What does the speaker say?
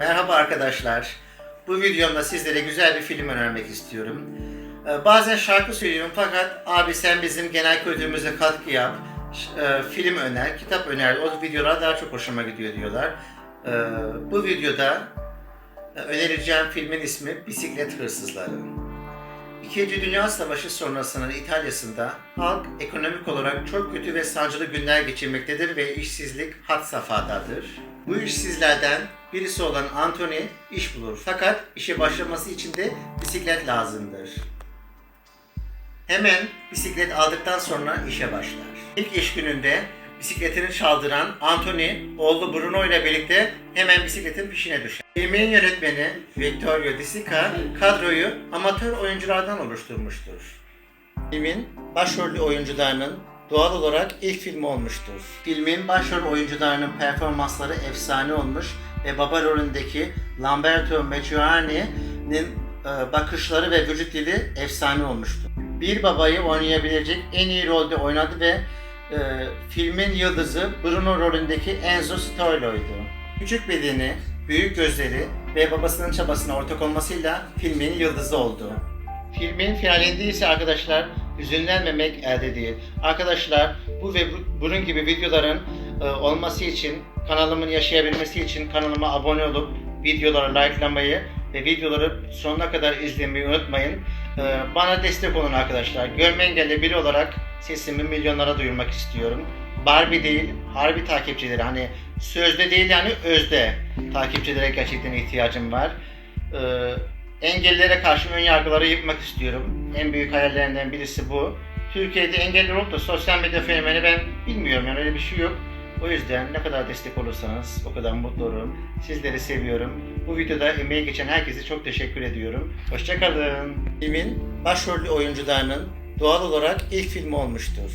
Merhaba arkadaşlar. Bu videomda sizlere güzel bir film önermek istiyorum. Ee, Bazen şarkı söylüyorum fakat abi sen bizim genel kültürümüze katkı yap, e, film öner, kitap öner, o videolar daha çok hoşuma gidiyor diyorlar. Ee, Bu videoda e, önereceğim filmin ismi Bisiklet Hırsızları. İkinci Dünya Savaşı sonrasının İtalya'sında halk ekonomik olarak çok kötü ve sancılı günler geçirmektedir ve işsizlik had safhadadır. Bu işsizlerden birisi olan Anthony iş bulur fakat işe başlaması için de bisiklet lazımdır. Hemen bisiklet aldıktan sonra işe başlar. İlk iş gününde bisikletini çaldıran Anthony, oğlu Bruno ile birlikte hemen bisikletin peşine düşer. Filmin yönetmeni Vittorio De Sica kadroyu amatör oyunculardan oluşturmuştur. Filmin başrollü oyuncularının doğal olarak ilk filmi olmuştur. Filmin başrol oyuncularının performansları efsane olmuş ve baba rolündeki Lamberto Maciuani'nin e, bakışları ve vücut dili efsane olmuştu. Bir babayı oynayabilecek en iyi rolde oynadı ve e, filmin yıldızı Bruno rolündeki Enzo Stoilo'ydu. Küçük bedeni, büyük gözleri ve babasının çabasına ortak olmasıyla filmin yıldızı oldu. Filmin finalinde ise arkadaşlar hüzünlenmemek elde değil. Arkadaşlar bu ve bu- bunun gibi videoların e, olması için, kanalımın yaşayabilmesi için kanalıma abone olup videoları likelamayı ve videoları sonuna kadar izlemeyi unutmayın. E, bana destek olun arkadaşlar. Görme engelli biri olarak sesimi milyonlara duyurmak istiyorum. Barbie değil, harbi takipçileri hani sözde değil yani özde takipçilere gerçekten ihtiyacım var. Ee, engellilere karşı ön yargıları yıkmak istiyorum. En büyük hayallerimden birisi bu. Türkiye'de engelli olup da sosyal medya fenomeni ben bilmiyorum yani öyle bir şey yok. O yüzden ne kadar destek olursanız o kadar mutlu olurum. Sizleri seviyorum. Bu videoda emeği geçen herkese çok teşekkür ediyorum. Hoşçakalın. Filmin başrollü oyuncularının doğal olarak ilk filmi olmuştur.